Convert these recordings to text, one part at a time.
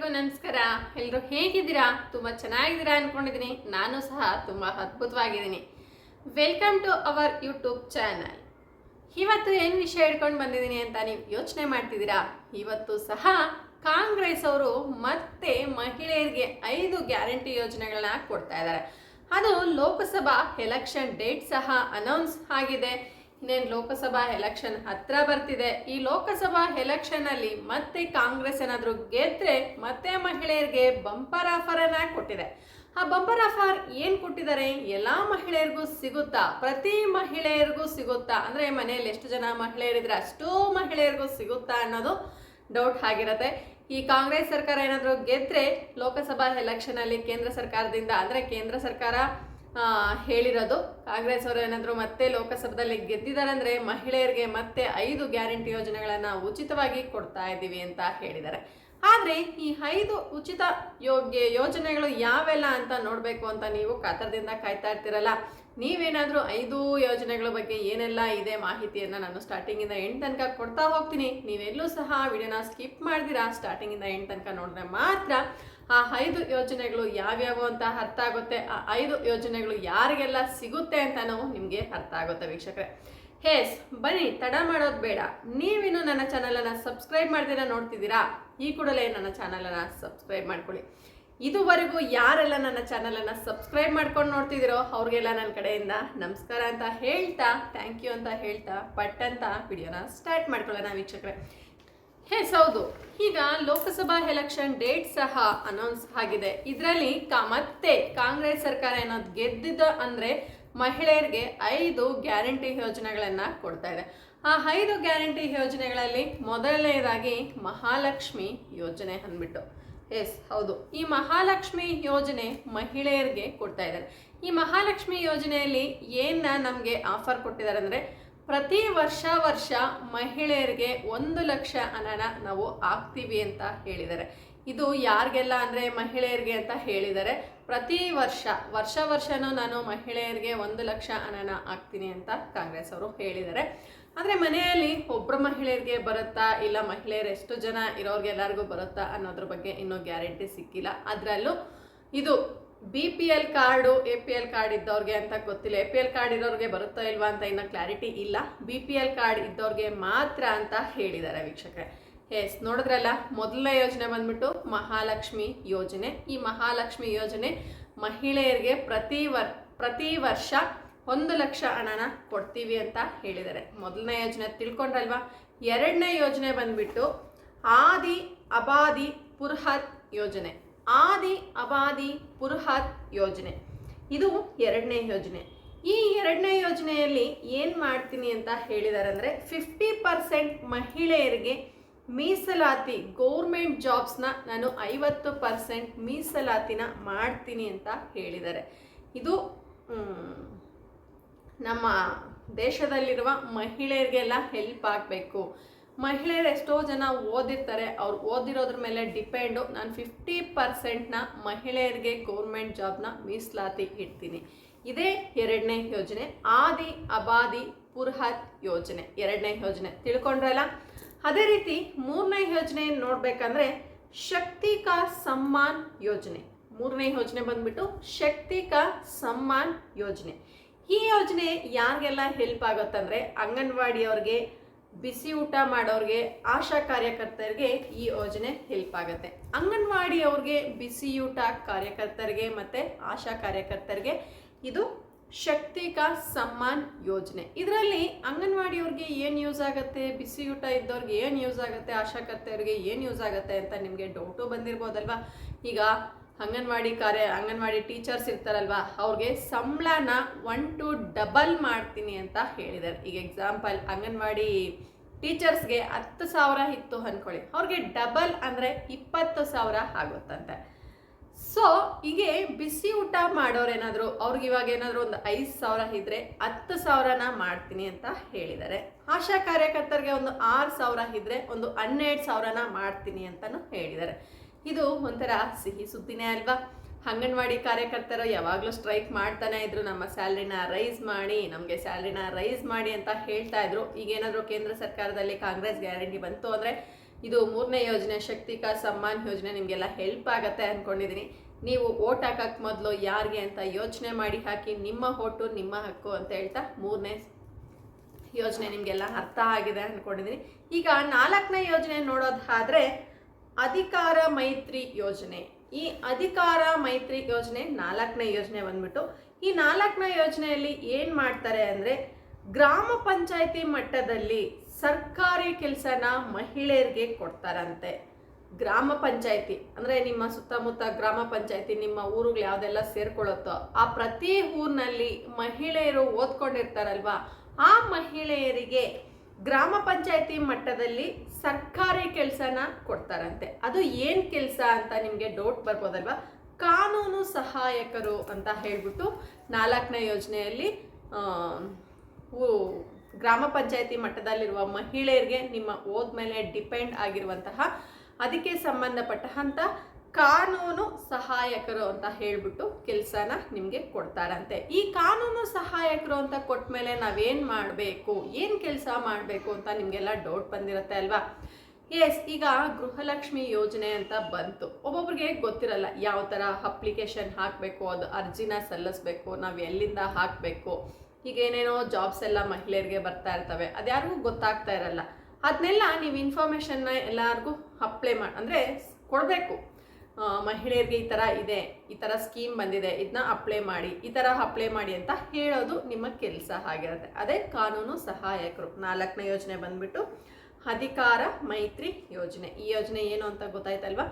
ಎಲ್ರಿಗೂ ನಮಸ್ಕಾರ. ಎಲ್ಲರೂ ಹೇಗಿದ್ದೀರಾ? ತುಂಬ ಚೆನ್ನಾಗಿದ್ದೀರಾ ಅನ್ಕೊಂಡಿದ್ದೀನಿ. ನಾನು ಸಹ ತುಂಬ ಅದ್ಭುತವಾಗಿದ್ದೀನಿ. Welcome to our YouTube channel ಇವತ್ತು ಏನು ವಿಷಯ ಹಿಡ್ಕೊಂಡು ಬಂದಿದ್ದೀನಿ ಅಂತ ನೀವು ಯೋಚನೆ ಮಾಡ್ತಿದ್ದೀರಾ? ಇವತ್ತು ಸಹ ಕಾಂಗ್ರೆಸ್ ಅವರು ಮತ್ತೆ ಮಹಿಳೆಯರಿಗೆ ಐದು ಗ್ಯಾರಂಟಿ ಯೋಜನೆಗಳನ್ನ ಕೊಡ್ತಾ ಇದ್ದಾರೆ. ಅದು ಲೋಕಸಭಾ ಎಲೆಕ್ಷನ್ ಡೇಟ್ ಸಹ ಅನೌನ್ಸ್ ಆಗಿದೆ. ಇನ್ನೇನು ಲೋಕಸಭಾ ಎಲೆಕ್ಷನ್ ಹತ್ರ ಬರ್ತಿದೆ. ಈ ಲೋಕಸಭಾ ಎಲೆಕ್ಷನ್ ಅಲ್ಲಿ ಮತ್ತೆ ಕಾಂಗ್ರೆಸ್ ಏನಾದರೂ ಗೆದ್ರೆ ಮತ್ತೆ ಮಹಿಳೆಯರಿಗೆ ಬಂಪರ್ ಆಫರ್ ಅನ್ನ ಕೊಟ್ಟಿದೆ. ಆ ಬಂಪರ್ ಆಫರ್ ಏನು ಕೊಟ್ಟಿದ್ದಾರೆ? ಎಲ್ಲಾ ಮಹಿಳೆಯರಿಗೂ ಸಿಗುತ್ತಾ? ಪ್ರತಿ ಮಹಿಳೆಯರಿಗೂ ಸಿಗುತ್ತಾ? ಅಂದ್ರೆ ಮನೆಯಲ್ಲಿ ಎಷ್ಟು ಜನ ಮಹಿಳೆಯರಿದ್ರೆ ಅಷ್ಟೋ ಮಹಿಳೆಯರಿಗೂ ಸಿಗುತ್ತಾ ಅನ್ನೋದು ಡೌಟ್ ಆಗಿರತ್ತೆ. ಈ ಕಾಂಗ್ರೆಸ್ ಸರ್ಕಾರ ಏನಾದರೂ ಗೆದ್ರೆ ಲೋಕಸಭಾ ಎಲೆಕ್ಷನ್ ಅಲ್ಲಿ ಕೇಂದ್ರ ಸರ್ಕಾರದಿಂದ, ಅಂದ್ರೆ ಕೇಂದ್ರ ಸರ್ಕಾರ ಹೇಳಿರೋದು. ಕಾಂಗ್ರೆಸ್ ಅವರು ಏನಾದರೂ ಮತ್ತೆ ಲೋಕಸಭೆಯಲ್ಲಿ ಗೆದ್ದಿದ್ದಾರೆ ಅಂದರೆ ಮಹಿಳೆಯರಿಗೆ ಮತ್ತೆ ಐದು ಗ್ಯಾರಂಟಿ ಯೋಜನೆಗಳನ್ನು ಉಚಿತವಾಗಿ ಕೊಡ್ತಾ ಇದ್ದೀವಿ ಅಂತ ಹೇಳಿದ್ದಾರೆ. ಆದರೆ ಈ ಐದು ಉಚಿತ ಯೋಗ್ಯ ಯೋಜನೆಗಳು ಯಾವೆಲ್ಲ ಅಂತ ನೋಡಬೇಕು ಅಂತ ನೀವು ಕಾತರದಿಂದ ಕಾಯ್ತಾ ಇರ್ತೀರಲ್ಲ. ನೀವೇನಾದರೂ ಐದು ಯೋಜನೆಗಳ ಬಗ್ಗೆ ಏನೆಲ್ಲ ಇದೆ ಮಾಹಿತಿಯನ್ನು ನಾನು ಸ್ಟಾರ್ಟಿಂಗಿಂದ ಎಂಡ್ ತನಕ ಕೊಡ್ತಾ ಹೋಗ್ತೀನಿ. ನೀವೆಲ್ಲೂ ಸಹ ವಿಡಿಯೋನ ಸ್ಕಿಪ್ ಮಾಡಿದಿರಾ ಸ್ಟಾರ್ಟಿಂಗಿಂದ ಎಂಡ್ ತನಕ ನೋಡಿದ್ರೆ ಮಾತ್ರ ಆ ಐದು ಯೋಜನೆಗಳು ಯಾವ್ಯಾವು ಅಂತ ಅರ್ಥ ಆಗುತ್ತೆ? ಆ ಐದು ಯೋಜನೆಗಳು ಯಾರಿಗೆಲ್ಲ ಸಿಗುತ್ತೆ ಅಂತಾನೂ ನಿಮಗೆ ಅರ್ಥ ಆಗುತ್ತೆ ವೀಕ್ಷಕರೆ. ಹೇಸ್, ಬನ್ನಿ, ತಡ ಮಾಡೋದು ಬೇಡ. ನೀವಿನ್ನು ನನ್ನ ಚಾನಲನ್ನು ಸಬ್ಸ್ಕ್ರೈಬ್ ಮಾಡ್ತೀರಾ ನೋಡ್ತಿದ್ದೀರಾ? ಈ ಕೂಡಲೇ ನನ್ನ ಚಾನಲನ್ನು ಸಬ್ಸ್ಕ್ರೈಬ್ ಮಾಡ್ಕೊಳ್ಳಿ. ಇದುವರೆಗೂ ಯಾರೆಲ್ಲ ನನ್ನ ಚಾನಲನ್ನು ಸಬ್ಸ್ಕ್ರೈಬ್ ಮಾಡ್ಕೊಂಡು ನೋಡ್ತಿದ್ದೀರೋ ಅವ್ರಿಗೆಲ್ಲ ನನ್ನ ಕಡೆಯಿಂದ ನಮಸ್ಕಾರ ಅಂತ ಹೇಳ್ತಾ ಥ್ಯಾಂಕ್ ಯು ಅಂತ ಹೇಳ್ತಾ, ಪಟ್ ಅಂತ ವಿಡಿಯೋನ ಸ್ಟಾರ್ಟ್ ಮಾಡ್ಕೊಳ್ಳೋಣ ವೀಕ್ಷಕರೇ. ಎಸ್ ಹೌದು ಈಗ ಲೋಕಸಭಾ ಎಲೆಕ್ಷನ್ ಡೇಟ್ ಸಹ ಅನೌನ್ಸ್ ಆಗಿದೆ. ಇದರಲ್ಲಿ ಮತ್ತೆ ಕಾಂಗ್ರೆಸ್ ಸರ್ಕಾರ ಏನಾದ್ರು ಗೆದ್ದಿದ್ದ ಅಂದ್ರೆ ಮಹಿಳೆಯರಿಗೆ ಐದು ಗ್ಯಾರಂಟಿ ಯೋಜನೆಗಳನ್ನ ಕೊಡ್ತಾ ಇದೆ. ಆ ಐದು ಗ್ಯಾರಂಟಿ ಯೋಜನೆಗಳಲ್ಲಿ ಮೊದಲನೇದಾಗಿ ಮಹಾಲಕ್ಷ್ಮಿ ಯೋಜನೆ ಅಂದ್ಬಿಟ್ಟು. ಎಸ್, ಹೌದು. ಈ ಮಹಾಲಕ್ಷ್ಮಿ ಯೋಜನೆ ಮಹಿಳೆಯರಿಗೆ ಕೊಡ್ತಾ ಇದ್ದಾರೆ. ಈ ಮಹಾಲಕ್ಷ್ಮಿ ಯೋಜನೆಯಲ್ಲಿ ಏನ ನಮಗೆ ಆಫರ್ ಕೊಟ್ಟಿದ್ದಾರೆ ಅಂದರೆ ಪ್ರತಿ ವರ್ಷ ವರ್ಷ ಮಹಿಳೆಯರಿಗೆ ಒಂದು ಲಕ್ಷ ಹಣನ ನಾವು ಹಾಕ್ತೀವಿ ಅಂತ ಹೇಳಿದ್ದಾರೆ. ಇದು ಯಾರಿಗೆಲ್ಲ ಅಂದರೆ ಮಹಿಳೆಯರಿಗೆ ಅಂತ ಹೇಳಿದ್ದಾರೆ. ಪ್ರತಿ ವರ್ಷ ವರ್ಷ ವರ್ಷನೂ ನಾನು ಮಹಿಳೆಯರಿಗೆ ಒಂದು ಲಕ್ಷ ಹಣನ ಹಾಕ್ತೀನಿ ಅಂತ ಕಾಂಗ್ರೆಸ್ ಅವರು ಹೇಳಿದ್ದಾರೆ. ಆದರೆ ಮನೆಯಲ್ಲಿ ಒಬ್ಬರು ಮಹಿಳೆಯರಿಗೆ ಬರುತ್ತಾ ಇಲ್ಲ, ಮಹಿಳೆಯರು ಎಷ್ಟು ಜನ ಇರೋರಿಗೆ ಎಲ್ಲರಿಗೂ ಬರುತ್ತಾ ಅನ್ನೋದ್ರ ಬಗ್ಗೆ ಇನ್ನೂ ಗ್ಯಾರಂಟಿ ಸಿಕ್ಕಿಲ್ಲ. ಅದರಲ್ಲೂ ಇದು B P L card A P L card ಇದ್ದವ್ರಿಗೆ ಅಂತ ಗೊತ್ತಿಲ್ಲ. ಎ ಪಿ ಎಲ್ ಕಾರ್ಡ್ ಇರೋರಿಗೆ ಬರುತ್ತೋ ಇಲ್ವಾ ಅಂತ ಇನ್ನೂ ಕ್ಲಾರಿಟಿ ಇಲ್ಲ. ಬಿ ಪಿ ಎಲ್ ಕಾರ್ಡ್ ಇದ್ದವ್ರಿಗೆ ಮಾತ್ರ ಅಂತ ಹೇಳಿದ್ದಾರೆ ವೀಕ್ಷಕರೇ. ಎಸ್ ನೋಡಿದ್ರಲ್ಲ ಮೊದಲನೇ ಯೋಜನೆ ಬಂದ್ಬಿಟ್ಟು ಮಹಾಲಕ್ಷ್ಮಿ ಯೋಜನೆ. ಈ ಮಹಾಲಕ್ಷ್ಮಿ ಯೋಜನೆ ಮಹಿಳೆಯರಿಗೆ ಪ್ರತಿ ವರ್, ಪ್ರತಿ ವರ್ಷ ಒಂದು ಲಕ್ಷ ಹಣನ ಕೊಡ್ತೀವಿ ಅಂತ ಹೇಳಿದ್ದಾರೆ. ಮೊದಲನೇ ಯೋಜನೆ ತಿಳ್ಕೊಂಡ್ರಲ್ವಾ? ಎರಡನೇ ಯೋಜನೆ ಬಂದ್ಬಿಟ್ಟು ಆದಿ, ಅಬಾದಿ ಪುರ್ಹತ್ ಯೋಜನೆ. ಆದಿ ಅಬಾದಿ ಪುರುಹಾತ್ ಯೋಜನೆ. ಇದು ಎರಡನೇ ಯೋಜನೆ. ಈ ಎರಡನೇ ಯೋಜನೆಯಲ್ಲಿ ಏನು ಮಾಡ್ತೀನಿ ಅಂತ ಹೇಳಿದ್ದಾರೆ ಅಂದರೆ ಫಿಫ್ಟಿ ಪರ್ಸೆಂಟ್ ಮಹಿಳೆಯರಿಗೆ ಮೀಸಲಾತಿ ಗೌರ್ಮೆಂಟ್ ಜಾಬ್ಸ್ನ ನಾನು ಐವತ್ತು ಪರ್ಸೆಂಟ್ ಮೀಸಲಾತಿನ ಮಾಡ್ತೀನಿ ಅಂತ ಹೇಳಿದ್ದಾರೆ ಇದು ನಮ್ಮ ದೇಶದಲ್ಲಿರುವ ಮಹಿಳೆಯರಿಗೆಲ್ಲ ಹೆಲ್ಪ್ ಆಗಬೇಕು. ಮಹಿಳೆಯರು ಎಷ್ಟೋ ಜನ ಓದಿರ್ತಾರೆ, ಅವ್ರು ಓದಿರೋದ್ರ ಮೇಲೆ ಡಿಪೆಂಡು ನಾನು ಫಿಫ್ಟಿ ಪರ್ಸೆಂಟ್ನ ಮಹಿಳೆಯರಿಗೆ ಗೌರ್ಮೆಂಟ್ ಜಾಬ್ನ ಮೀಸಲಾತಿ ಇಡ್ತೀನಿ. ಇದೇ ಎರಡನೇ ಯೋಜನೆ, ಆದಿ ಅಬಾದಿ ಪುರ್ಹತ್ ಯೋಜನೆ, ಎರಡನೇ ಯೋಜನೆ. ತಿಳ್ಕೊಂಡ್ರಲ್ಲ? ಅದೇ ರೀತಿ ಮೂರನೇ ಯೋಜನೆ ನೋಡಬೇಕಂದ್ರೆ, ಶಕ್ತಿ ಕಾ ಸಮ್ಮಾನ್ ಯೋಜನೆ. ಮೂರನೇ ಯೋಜನೆ ಬಂದ್ಬಿಟ್ಟು ಶಕ್ತಿ ಕಾ ಸಮ್ಮಾನ್ ಯೋಜನೆ. ಈ ಯೋಜನೆ ಯಾರಿಗೆಲ್ಲ ಹೆಲ್ಪ್ ಆಗುತ್ತಂದರೆ, ಅಂಗನವಾಡಿಯವ್ರಿಗೆ ಬಿಸಿ ಊಟ ಮಾಡೋರಿಗೆ, ಆಶಾ ಕಾರ್ಯಕರ್ತರಿಗೆ ಈ ಯೋಜನೆ ಹೆಲ್ಪ್ ಆಗುತ್ತೆ. ಅಂಗನವಾಡಿಯವ್ರಿಗೆ ಬಿಸಿ ಊಟ ಕಾರ್ಯಕರ್ತರಿಗೆ ಮತ್ತು ಆಶಾ ಕಾರ್ಯಕರ್ತರಿಗೆ ಇದು ಶಕ್ತಿ ಕಾ ಸಮ್ಮಾನ್ ಯೋಜನೆ. ಇದರಲ್ಲಿ ಅಂಗನವಾಡಿಯವ್ರಿಗೆ ಏನು ಯೂಸ್ ಆಗುತ್ತೆ? ಊಟ ಇದ್ದವ್ರಿಗೆ ಏನು ಯೂಸ್ ಆಗುತ್ತೆ? ಆಶಾ ಕರ್ತವ್ರಿಗೆ ಏನು ಯೂಸ್ ಆಗುತ್ತೆ ಅಂತ ನಿಮಗೆ ಡೌಟು ಬಂದಿರ್ಬೋದಲ್ವಾ? ಈಗ ಅಂಗನವಾಡಿ ಕಾರ್ಯ, ಅಂಗನವಾಡಿ ಟೀಚರ್ಸ್ ಇರ್ತಾರಲ್ವಾ, ಅವ್ರಿಗೆ ಸಂಬಳನ ಒನ್ ಟು ಡಬಲ್ ಮಾಡ್ತೀನಿ ಅಂತ ಹೇಳಿದ್ದಾರೆ ಈಗ ಎಕ್ಸಾಂಪಲ್ ಅಂಗನವಾಡಿ ಟೀಚರ್ಸ್ಗೆ ಹತ್ತು ಸಾವಿರ ಇತ್ತು ಅಂದ್ಕೊಳ್ಳಿ ಅವ್ರಿಗೆ ಡಬಲ್ ಅಂದರೆ ಇಪ್ಪತ್ತು ಸಾವಿರ ಆಗುತ್ತಂತೆ. ಸೊ ಹೀಗೆ ಬಿಸಿ ಊಟ ಮಾಡೋರೇನಾದರೂ, ಅವ್ರಿಗೆ ಇವಾಗ ಏನಾದರೂ ಒಂದು ಐದು ಸಾವಿರ ಇದ್ದರೆ ಹತ್ತು ಸಾವಿರನ ಮಾಡ್ತೀನಿ ಅಂತ ಹೇಳಿದ್ದಾರೆ. ಆಶಾ ಕಾರ್ಯಕರ್ತರಿಗೆ ಒಂದು ಆರು ಸಾವಿರ ಇದ್ದರೆ ಒಂದು ಹನ್ನೆರಡು ಸಾವಿರನ ಮಾಡ್ತೀನಿ ಅಂತಲೂ ಹೇಳಿದ್ದಾರೆ. ಇದು ಒಂಥರ ಸಿಹಿ ಸುದ್ದಿನೇ ಅಲ್ವಾ? ಅಂಗನವಾಡಿ ಕಾರ್ಯಕರ್ತರು ಯಾವಾಗಲೂ ಸ್ಟ್ರೈಕ್ ಮಾಡ್ತಾನೆ ಇದ್ರು, ನಮ್ಮ ಸ್ಯಾಲ್ರಿನ ರೈಸ್ ಮಾಡಿ, ನಮಗೆ ಸ್ಯಾಲ್ರಿನ ರೈಸ್ ಮಾಡಿ ಅಂತ ಹೇಳ್ತಾ ಇದ್ರು. ಈಗೇನಾದರೂ ಕೇಂದ್ರ ಸರ್ಕಾರದಲ್ಲಿ ಕಾಂಗ್ರೆಸ್ ಗ್ಯಾರಂಟಿ ಬಂತು ಅಂದರೆ ಇದು ಮೂರನೇ ಯೋಜನೆ, ಶಕ್ತಿ ಕಾ ಸಮ್ಮಾನ್ ಯೋಜನೆ ನಿಮಗೆಲ್ಲ ಹೆಲ್ಪ್ ಆಗುತ್ತೆ ಅಂದ್ಕೊಂಡಿದ್ದೀನಿ ನೀವು ಓಟ್ ಹಾಕಕ್ಕೆ ಮೊದಲು ಯಾರಿಗೆ ಅಂತ ಯೋಚನೆ ಮಾಡಿ ಹಾಕಿ, ನಿಮ್ಮ ಓಟು, ನಿಮ್ಮ ಹಕ್ಕು ಅಂತ ಹೇಳ್ತಾ ಮೂರನೇ ಯೋಜನೆ ನಿಮಗೆಲ್ಲ ಅರ್ಥ ಆಗಿದೆ ಅಂದ್ಕೊಂಡಿದ್ದೀನಿ ಈಗ ನಾಲ್ಕನೇ ಯೋಜನೆ ನೋಡೋದಾದರೆ ಅಧಿಕಾರ ಮೈತ್ರಿ ಯೋಜನೆ. ಈ ಅಧಿಕಾರ ಮೈತ್ರಿ ಯೋಜನೆ ನಾಲ್ಕನೇ ಯೋಜನೆ ಬಂದ್ಬಿಟ್ಟು, ಈ ನಾಲ್ಕನೇ ಯೋಜನೆಯಲ್ಲಿ ಏನು ಮಾಡ್ತಾರೆ ಅಂದರೆ, ಗ್ರಾಮ ಪಂಚಾಯತಿ ಮಟ್ಟದಲ್ಲಿ ಸರ್ಕಾರಿ ಕೆಲಸನ ಮಹಿಳೆಯರಿಗೆ ಕೊಡ್ತಾರಂತೆ. ಗ್ರಾಮ ಪಂಚಾಯತಿ, ಅಂದರೆ ನಿಮ್ಮ ಸುತ್ತಮುತ್ತ ಗ್ರಾಮ ಪಂಚಾಯತಿ, ನಿಮ್ಮ ಊರುಗಳು ಯಾವುದೆಲ್ಲ ಸೇರ್ಕೊಳ್ಳುತ್ತೋ, ಆ ಪ್ರತಿ ಊರಿನಲ್ಲಿ ಮಹಿಳೆಯರು ಓದ್ಕೊಂಡಿರ್ತಾರಲ್ವ, ಆ ಮಹಿಳೆಯರಿಗೆ ಗ್ರಾಮ ಪಂಚಾಯತಿ ಮಟ್ಟದಲ್ಲಿ ಸರ್ಕಾರಿ ಕೆಲಸನ ಕೊಡ್ತಾರಂತೆ. ಅದು ಏನು ಕೆಲಸ ಅಂತ ನಿಮಗೆ ಡೌಟ್ ಬರ್ಬೋದಲ್ವಾ? ಕಾನೂನು ಸಹಾಯಕರು ಅಂತ ಹೇಳ್ಬಿಟ್ಟು ನಾಲ್ಕನೇ ಯೋಜನೆಯಲ್ಲಿ ಗ್ರಾಮ ಪಂಚಾಯತಿ ಮಟ್ಟದಲ್ಲಿರುವ ಮಹಿಳೆಯರಿಗೆ ನಿಮ್ಮ ಓದ್ಮೇಲೆ ಡಿಪೆಂಡ್ ಆಗಿರುವಂತಹ, ಅದಕ್ಕೆ ಸಂಬಂಧಪಟ್ಟಂತ ಕಾನೂನು ಸಹಾಯಕರು ಅಂತ ಹೇಳ್ಬಿಟ್ಟು ಕೆಲಸನ ನಿಮಗೆ ಕೊಡ್ತಾರಂತೆ. ಈ ಕಾನೂನು ಸಹಾಯಕರು ಅಂತ ಕೊಟ್ಮೇಲೆ ನಾವೇನು ಮಾಡಬೇಕು? ಏನು ಕೆಲಸ ಮಾಡಬೇಕು ಅಂತ ನಿಮಗೆಲ್ಲ ಡೌಟ್ ಬಂದಿರುತ್ತೆ ಅಲ್ವಾ? ಎಸ್ ಈಗ ಗೃಹಲಕ್ಷ್ಮಿ ಯೋಜನೆ ಅಂತ ಬಂತು. ಒಬ್ಬೊಬ್ರಿಗೆ ಗೊತ್ತಿರಲ್ಲ ಯಾವ ಥರ ಅಪ್ಲಿಕೇಶನ್ ಹಾಕಬೇಕು, ಅದು ಅರ್ಜಿನ ಸಲ್ಲಿಸ್ಬೇಕು, ನಾವು ಎಲ್ಲಿಂದ ಹಾಕಬೇಕು? ಈಗ ಏನೇನೋ ಜಾಬ್ಸ್ ಎಲ್ಲ ಮಹಿಳೆಯರಿಗೆ ಬರ್ತಾ ಇರ್ತವೆ ಅದ್ಯಾರಿಗೂ ಗೊತ್ತಾಗ್ತಾ ಇರಲ್ಲ. ಅದನ್ನೆಲ್ಲ ನೀವು ಇನ್ಫಾರ್ಮೇಷನ್ನ ಎಲ್ಲರಿಗೂ ಅಪ್ಲೈ ಮಾಡಿ ಅಂದರೆ ಕೊಡಬೇಕು. ಮಹಿಳೆಯರಿಗೆ ಈ ಥರ ಇದೆ, ಈ ಥರ ಸ್ಕೀಮ್ ಬಂದಿದೆ ಇದನ್ನ ಅಪ್ಲೈ ಮಾಡಿ, ಈ ಥರ ಅಪ್ಲೈ ಮಾಡಿ ಅಂತ ಹೇಳೋದು ನಿಮ್ಮ ಕೆಲಸ ಆಗಿರುತ್ತೆ. ಅದೇ ಕಾನೂನು ಸಹಾಯಕರು. ನಾಲ್ಕನೇ ಯೋಜನೆ ಬಂದ್ಬಿಟ್ಟು ಅಧಿಕಾರ ಮೈತ್ರಿ ಯೋಜನೆ. ಈ ಯೋಜನೆ ಏನು ಅಂತ ಗೊತ್ತಾಯ್ತಲ್ವಾ?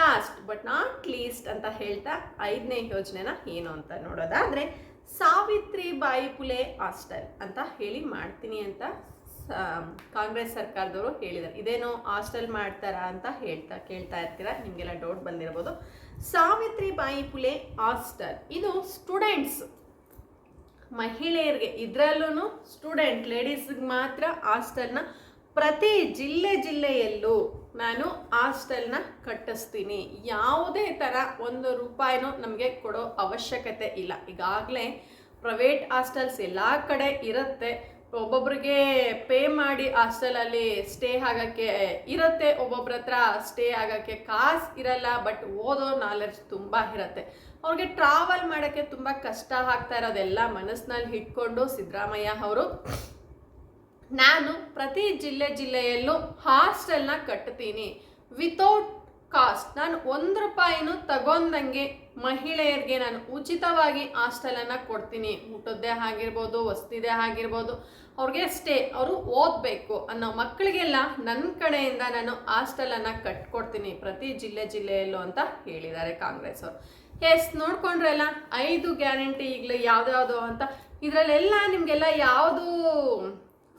ಲಾಸ್ಟ್ ಬಟ್ ನಾಟ್ ಲೀಸ್ಟ್ ಅಂತ ಹೇಳ್ತಾ ಐದನೇ ಯೋಜನೆನ ಏನು ಅಂತ ನೋಡೋದಾದ್ರೆ ಸಾವಿತ್ರಿ ಬಾಯಿ ಪುಲೆ ಹಾಸ್ಟೆಲ್ ಅಂತ ಹೇಳಿ ಮಾಡ್ತೀನಿ ಅಂತ ಕಾಂಗ್ರೆಸ್ ಸರ್ಕಾರದವರು ಹೇಳಿದ್ದಾರೆ. ಇದೇನೋ ಹಾಸ್ಟೆಲ್ ಮಾಡ್ತಾರಾ ಅಂತ ಹೇಳ್ತಾ, ಕೇಳ್ತಾ ಇರ್ತೀರಾ, ನಿಮಗೆಲ್ಲ ಡೌಟ್ ಬಂದಿರ್ಬೋದು. ಸಾವಿತ್ರಿ ಬಾಯಿ ಪುಲೆ ಹಾಸ್ಟೆಲ್. ಇದು ಸ್ಟೂಡೆಂಟ್ಸ್ ಮಹಿಳೆಯರಿಗೆ ಇದರಲ್ಲೂ ಸ್ಟೂಡೆಂಟ್ ಲೇಡೀಸ್ಗೆ ಮಾತ್ರ ಹಾಸ್ಟೆಲ್ನ ಪ್ರತಿ ಜಿಲ್ಲೆ ಜಿಲ್ಲೆಯಲ್ಲೂ ನಾನು ಹಾಸ್ಟೆಲ್ನ ಕಟ್ಟಿಸ್ತೀನಿ. ಯಾವುದೇ ಥರ ಒಂದು ರೂಪಾಯಿನೂ ನಮಗೆ ಕೊಡೋ ಅವಶ್ಯಕತೆ ಇಲ್ಲ. ಈಗಾಗಲೇ ಪ್ರೈವೇಟ್ ಹಾಸ್ಟೆಲ್ಸ್ ಎಲ್ಲ ಕಡೆ ಇರುತ್ತೆ. ಒಬ್ಬೊಬ್ರಿಗೆ ಪೇ ಮಾಡಿ ಹಾಸ್ಟೆಲಲ್ಲಿ ಸ್ಟೇ ಆಗೋಕ್ಕೆ ಇರುತ್ತೆ, ಒಬ್ಬೊಬ್ರ ಹತ್ರ ಸ್ಟೇ ಆಗೋಕ್ಕೆ ಕಾಸು ಇರಲ್ಲ ಬಟ್ ಓದೋ ನಾಲೆಡ್ಜ್ ತುಂಬ ಇರುತ್ತೆ. ಅವ್ರಿಗೆ ಟ್ರಾವೆಲ್ ಮಾಡೋಕ್ಕೆ ತುಂಬ ಕಷ್ಟ ಆಗ್ತಾ ಇರೋದೆಲ್ಲ ಮನಸ್ಸಿನಲ್ಲಿ ಇಟ್ಕೊಂಡು ಸಿದ್ದರಾಮಯ್ಯ ಅವರು, ನಾನು ಪ್ರತಿ ಜಿಲ್ಲೆ ಜಿಲ್ಲೆಯಲ್ಲೂ ಹಾಸ್ಟೆಲ್ನ ಕಟ್ತೀನಿ. ವಿತೌಟ್ ಕಾಸ್ಟ್ ನಾನು ಒಂದು ರೂಪಾಯಿನೂ ತಗೊಂಡಂಗೆ ಮಹಿಳೆಯರಿಗೆ ನಾನು ಉಚಿತವಾಗಿ ಹಾಸ್ಟೆಲನ್ನು ಕೊಡ್ತೀನಿ. ಊಟದ್ದೇ ಆಗಿರ್ಬೋದು ವಸತಿದೇ ಆಗಿರ್ಬೋದು. ಅವ್ರಿಗೆ ಸ್ಟೇ ಅವರು ಓದಬೇಕು ಅನ್ನೋ ಮಕ್ಕಳಿಗೆಲ್ಲ ನನ್ನ ಕಡೆಯಿಂದ ನಾನು ಹಾಸ್ಟೆಲನ್ನು ಕಟ್ಕೊಡ್ತೀನಿ ಪ್ರತಿ ಜಿಲ್ಲೆ ಜಿಲ್ಲೆಯಲ್ಲೂ ಅಂತ ಹೇಳಿದ್ದಾರೆ ಕಾಂಗ್ರೆಸ್ ಅವರು. ಎಸ್ ನೋಡ್ಕೊಂಡ್ರಲ್ಲ ಐದು ಗ್ಯಾರಂಟಿ ಈಗಲೂ ಯಾವ್ದಾವುದು ಅಂತ. ಇದರಲ್ಲೆಲ್ಲ ನಿಮಗೆಲ್ಲ ಯಾವುದು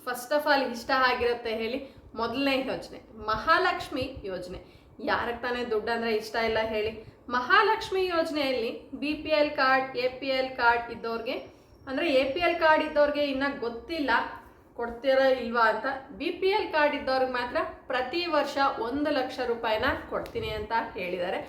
ಫಸ್ಟ್ ಆಫ್ ಆಲ್ ಇಷ್ಟ ಆಗಿರುತ್ತೆ ಹೇಳಿ? ಮೊದಲನೇ ಯೋಜನೆ, ಮಹಾಲಕ್ಷ್ಮಿ ಯೋಜನೆ. ಯಾರಿಗೆ ತಾನೇ ದುಡ್ಡು ಅಂದರೆ ಇಷ್ಟ ಇಲ್ಲ ಹೇಳಿ? ಮಹಾಲಕ್ಷ್ಮಿ ಯೋಜನೆಯಲ್ಲಿ B P L card A P L card ಇದ್ದವ್ರಿಗೆ ಅಂದರೆ ಎ ಪಿ ಎಲ್ ಕಾರ್ಡ್ ಇದ್ದವ್ರಿಗೆ ಇನ್ನೂ ಗೊತ್ತಿಲ್ಲ, ಕೊಡ್ತೀರಾ ಇಲ್ವಾ ಅಂತ ಬಿ ಪಿ ಎಲ್ ಕಾರ್ಡ್ ಇದ್ದವ್ರಿಗೆ ಮಾತ್ರ ಪ್ರತಿ ವರ್ಷ ಒಂದು ಲಕ್ಷ ರೂಪಾಯಿನ ಕೊಡ್ತೀನಿ ಅಂತ ಹೇಳಿದ್ದಾರೆ.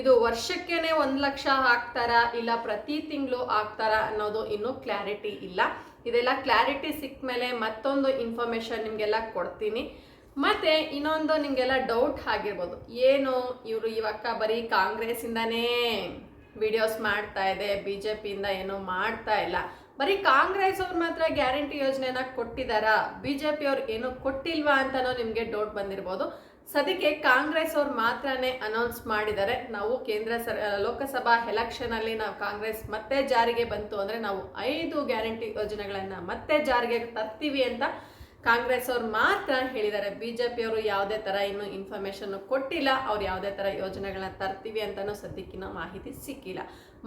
ಇದು ವರ್ಷಕ್ಕೇನೆ ಒಂದು ಲಕ್ಷ ಹಾಕ್ತಾರಾ ಇಲ್ಲ ಪ್ರತಿ ತಿಂಗಳು ಹಾಕ್ತಾರಾ ಅನ್ನೋದು ಇನ್ನೂ ಕ್ಲಾರಿಟಿ ಇಲ್ಲ. ಇದೆಲ್ಲ ಕ್ಲಾರಿಟಿ ಸಿಕ್ಕ ಮೇಲೆ ಮತ್ತೊಂದು ಇನ್ಫಾರ್ಮೇಷನ್ ನಿಮಗೆಲ್ಲ ಕೊಡ್ತೀನಿ. ಮತ್ತೆ ಇನ್ನೊಂದು ನಿಮಗೆಲ್ಲ ಡೌಟ್ ಆಗಿರ್ಬೋದು. ಏನು ಇವರು ಇವಕ್ಕ ಬರೀ ಕಾಂಗ್ರೆಸ್ಸಿಂದನೇ ವಿಡಿಯೋಸ್ ಮಾಡ್ತಾ ಇದೆ ಬಿ ಜೆ ಪಿಯಿಂದ ಏನೂ ಮಾಡ್ತಾ ಇಲ್ಲ. ಬರೀ ಕಾಂಗ್ರೆಸ್ ಅವ್ರು ಮಾತ್ರ ಗ್ಯಾರಂಟಿ ಯೋಜನೆನ ಕೊಟ್ಟಿದ್ದಾರಾ ಬಿ ಜೆ ಪಿ ಅವ್ರು ಏನು ಕೊಟ್ಟಿಲ್ವಾ ಅಂತಲೂ ನಿಮಗೆ ಡೌಟ್ ಬಂದಿರ್ಬೋದು. ಸದ್ಯಕ್ಕೆ ಕಾಂಗ್ರೆಸ್ ಅವ್ರು ಮಾತ್ರನೇ ಅನೌನ್ಸ್ ಮಾಡಿದ್ದಾರೆ ನಾವು ಕೇಂದ್ರ ಸರ್ ಲೋಕಸಭಾ ಎಲೆಕ್ಷನಲ್ಲಿ ನಾವು ಕಾಂಗ್ರೆಸ್ ಮತ್ತೆ ಜಾರಿಗೆ ಬಂತು ಅಂದರೆ ನಾವು ಐದು ಗ್ಯಾರಂಟಿ ಯೋಜನೆಗಳನ್ನು ಮತ್ತೆ ಜಾರಿಗೆ ತರ್ತೀವಿ ಅಂತ ಕಾಂಗ್ರೆಸ್ ಅವ್ರು ಮಾತ್ರ ಹೇಳಿದ್ದಾರೆ ಬಿಜೆಪಿ ಅವರು ಪಿಯವರು ಯಾವುದೇ ತರ ಇನ್ನು ಇನ್ಫಾರ್ಮೇಶನ್ ಕೊಟ್ಟಿಲ್ಲ, ಅವ್ರು ಯಾವುದೇ ತರ ಯೋಜನೆಗಳನ್ನ ತರ್ತೀವಿ ಅಂತಾನು ಸದ್ಯಕ್ಕಿನ ಮಾಹಿತಿ ಸಿಕ್ಕಿಲ್ಲ.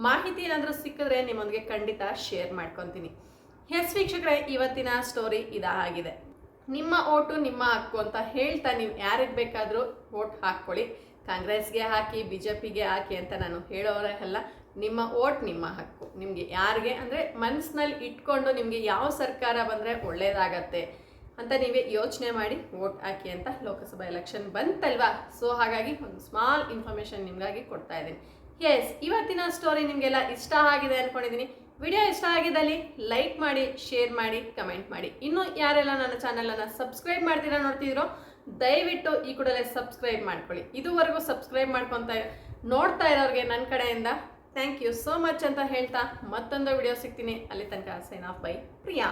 ಮಾಹಿತಿ ಏನಾದರೂ ಸಿಕ್ಕಿದ್ರೆ ನಿಮ್ಮೊಂದಿಗೆ ಖಂಡಿತ ಶೇರ್ ಮಾಡ್ಕೊತೀನಿ. ಎಸ್ ವೀಕ್ಷಕರೇ, ಇವತ್ತಿನ ಸ್ಟೋರಿ ಇದಾಗಿದೆ ನಿಮ್ಮ ಓಟು ನಿಮ್ಮ ಹಕ್ಕು ಅಂತ ಹೇಳ್ತಾ ನೀವು ಯಾರಿಗೆ ಬೇಕಾದರೂ ಓಟ್ ಹಾಕ್ಕೊಳ್ಳಿ. ಕಾಂಗ್ರೆಸ್ಗೆ ಹಾಕಿ ಬಿ ಜೆ ಪಿಗೆ ಹಾಕಿ ಅಂತ ನಾನು ಹೇಳೋರೇ ಅಲ್ಲ, ನಿಮ್ಮ ಓಟ್ ನಿಮ್ಮ ಹಕ್ಕು. ನಿಮಗೆ ಯಾರಿಗೆ ಅಂದರೆ ಮನಸ್ಸಿನಲ್ಲಿ ಇಟ್ಕೊಂಡು ನಿಮಗೆ ಯಾವ ಸರ್ಕಾರ ಬಂದರೆ ಒಳ್ಳೆಯದಾಗತ್ತೆ ಅಂತ ನೀವೇ ಯೋಚನೆ ಮಾಡಿ ವೋಟ್ ಹಾಕಿ ಅಂತ ಲೋಕಸಭಾ ಎಲೆಕ್ಷನ್ ಬಂತಲ್ವಾ? ಸೊ ಹಾಗಾಗಿ ಒಂದು ಸ್ಮಾಲ್ ಇನ್ಫಾರ್ಮೇಷನ್ ನಿಮಗಾಗಿ ಕೊಡ್ತಾ ಇದ್ದೀನಿ. ಎಸ್ ಇವತ್ತಿನ ಸ್ಟೋರಿ ನಿಮಗೆಲ್ಲ ಇಷ್ಟ ಆಗಿದೆ ಅಂದ್ಕೊಂಡಿದ್ದೀನಿ ವಿಡಿಯೋ ಇಷ್ಟ ಆಗಿದ್ದಲ್ಲಿ ಲೈಕ್ ಮಾಡಿ ಶೇರ್ ಮಾಡಿ ಕಮೆಂಟ್ ಮಾಡಿ. ಇನ್ನು ಯಾರೆಲ್ಲ ನನ್ನ ಚಾನಲನ್ನು ಸಬ್ಸ್ಕ್ರೈಬ್ ಮಾಡ್ತೀರಾ ನೋಡ್ತಿದ್ರೋ, ದಯವಿಟ್ಟು ಈ ಕೂಡಲೇ ಸಬ್ಸ್ಕ್ರೈಬ್ ಮಾಡ್ಕೊಳ್ಳಿ. ಇದುವರೆಗೂ ಸಬ್ಸ್ಕ್ರೈಬ್ ಮಾಡ್ಕೊತ ನೋಡ್ತಾ ಇರೋರಿಗೆ ನನ್ನ ಕಡೆಯಿಂದ ಥ್ಯಾಂಕ್ ಯು ಸೋ ಮಚ್ ಅಂತ ಹೇಳ್ತಾ ಮತ್ತೊಂದು ವಿಡಿಯೋ ಸಿಗ್ತೀನಿ. ಅಲ್ಲಿ ತನಕ ಸೈನ್ ಆಫ್ ಬೈ ಪ್ರಿಯಾ.